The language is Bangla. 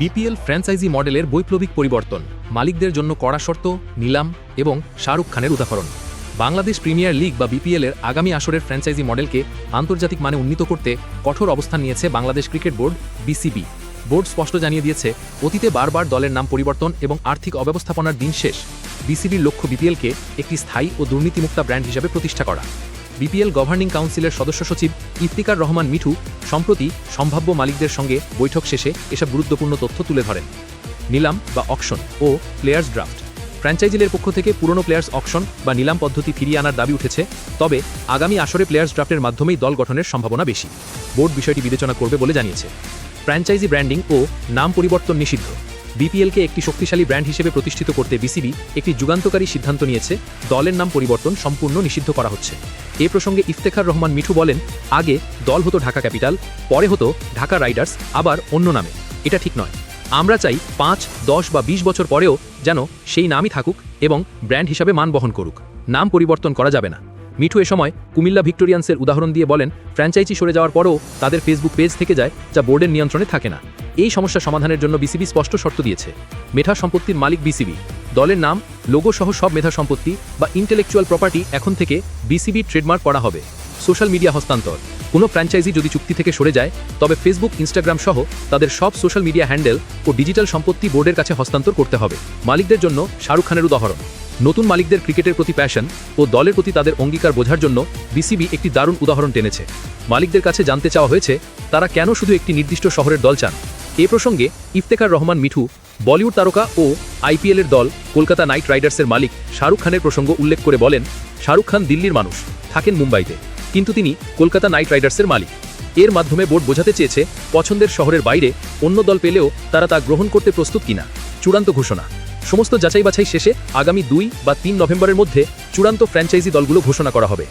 বিপিএল ফ্র্যাঞ্চাইজি মডেলের বৈপ্লবিক পরিবর্তন। মালিকদের জন্য কড়া শর্ত, নিলাম এবং শাহরুখ খানের উদাহরণ। বাংলাদেশ প্রিমিয়ার লিগ বা বিপিএল এর আগামী আসরের ফ্র্যাঞ্চাইজি মডেলকে আন্তর্জাতিক মানে উন্নীত করতে কঠোর অবস্থান নিয়েছে Bangladesh cricket board BCB board স্পষ্ট জানিয়ে দিয়েছে, অতীতে বারবার দলের নাম পরিবর্তন এবং আর্থিক অব্যবস্থাপনার দিন শেষ। বিসিবির লক্ষ্য বিপিএলকে একটি স্থায়ী ও দুর্নীতিমুক্ত ব্র্যান্ড হিসেবে প্রতিষ্ঠা করা। বিপিএল গভর্নিং কাউন্সিলের সদস্য সচিব ইফতিকার রহমান মিঠু সম্প্রতি সম্ভাব্য মালিকদের সঙ্গে বৈঠক শেষে এসব গুরুত্বপূর্ণ তথ্য তুলে ধরেন। নিলাম বা অকশন ও প্লেয়ার্স ড্রাফট। ফ্র্যাঞ্চাইজিলের পক্ষ থেকে পুরনো প্লেয়ার্স অকশন বা নিলাম পদ্ধতি ফিরিয়ে আনার দাবি উঠেছে, তবে আগামী আসরে প্লেয়ার্স ড্রাফটের মাধ্যমেই দল গঠনের সম্ভাবনা বেশি। বোর্ড বিষয়টি বিবেচনা করবে বলে জানিয়েছে। ফ্র্যাঞ্চাইজি ব্র্যান্ডিং ও নাম পরিবর্তন নিষিদ্ধ। বিপিএলকে একটি শক্তিশালী ব্র্যান্ড হিসেবে প্রতিষ্ঠিত করতে বিসিবি একটি যুগান্তকারী সিদ্ধান্ত নিয়েছে। দলের নাম পরিবর্তন সম্পূর্ণ নিষিদ্ধ করা হচ্ছে। এ প্রসঙ্গে ইফতেখার রহমান মিঠু বলেন, আগে দল হতো ঢাকা ক্যাপিটাল, পরে হতো ঢাকা রাইডার্স, আবার অন্য নামে। এটা ঠিক নয়। আমরা চাই পাঁচ, দশ বা বিশ বছর পরেও যেন সেই নামই থাকুক এবং ব্র্যান্ড হিসাবে মান বহন করুক। নাম পরিবর্তন করা যাবে না। মিঠু এ সময় কুমিল্লা ভিক্টোরিয়ান্সের উদাহরণ দিয়ে বলেন, ফ্র্যাঞ্চাইজি সরে যাওয়ার পরও তাদের ফেসবুক পেজ থেকে যায় যা বোর্ডের নিয়ন্ত্রণে থাকে না। এই সমস্যা সমাধানের জন্য বিসিবি স্পষ্ট শর্ত দিয়েছে। মেধা সম্পত্তির মালিক বিসিবি দলের নাম লোগো সহ সব মেধা সম্পত্তি বা ইন্টেলেকচুয়াল প্রপার্টি এখন থেকে বিসিবি ট্রেডমার্ক করা হবে। সোশ্যাল মিডিয়া হস্তান্তর। কোনো ফ্র্যাঞ্চাইজি যদি চুক্তি থেকে সরে যায়, তবে ফেসবুক ইনস্টাগ্রাম সহ তাদের সব সোশ্যাল মিডিয়া হ্যান্ডেল ও ডিজিটাল সম্পত্তি বোর্ডের কাছে হস্তান্তর করতে হবে। মালিকদের জন্য শাহরুখ খানের উদাহরণ। নতুন মালিকদের ক্রিকেটের প্রতি প্যাশন ও দলের প্রতি তাদের অঙ্গীকার বোঝার জন্য বিসিবি একটি দারুণ উদাহরণ টেনেছে। মালিকদের কাছে জানতে চাওয়া হয়েছে, তারা কেন শুধু একটি নির্দিষ্ট শহরের দল চান? এ প্রসঙ্গে ইফতেখার রহমান মিঠু, বলিউড তারকা ও আইপিএলের দল কলকাতা নাইট রাইডার্সের মালিক শাহরুখ খানের প্রসঙ্গ উল্লেখ করে বলেন, শাহরুখ খান দিল্লির মানুষ, থাকেন মুম্বাইতে। কিন্তু তিনি কলকাতা নাইট রাইডার্সের মালিক। এর মাধ্যমে বোর্ড বোঝাতে চেয়েছে, পছন্দের শহরের বাইরে অন্য দল পেলেও তারা তা গ্রহণ করতে প্রস্তুত কিনা। চূড়ান্ত ঘোষণা। সমস্ত যাচাই বাছাই শেষে আগামী দুই বা তিন নভেম্বরের মধ্যে চূড়ান্ত ফ্র্যাঞ্চাইজি দলগুলো ঘোষণা করা হবে।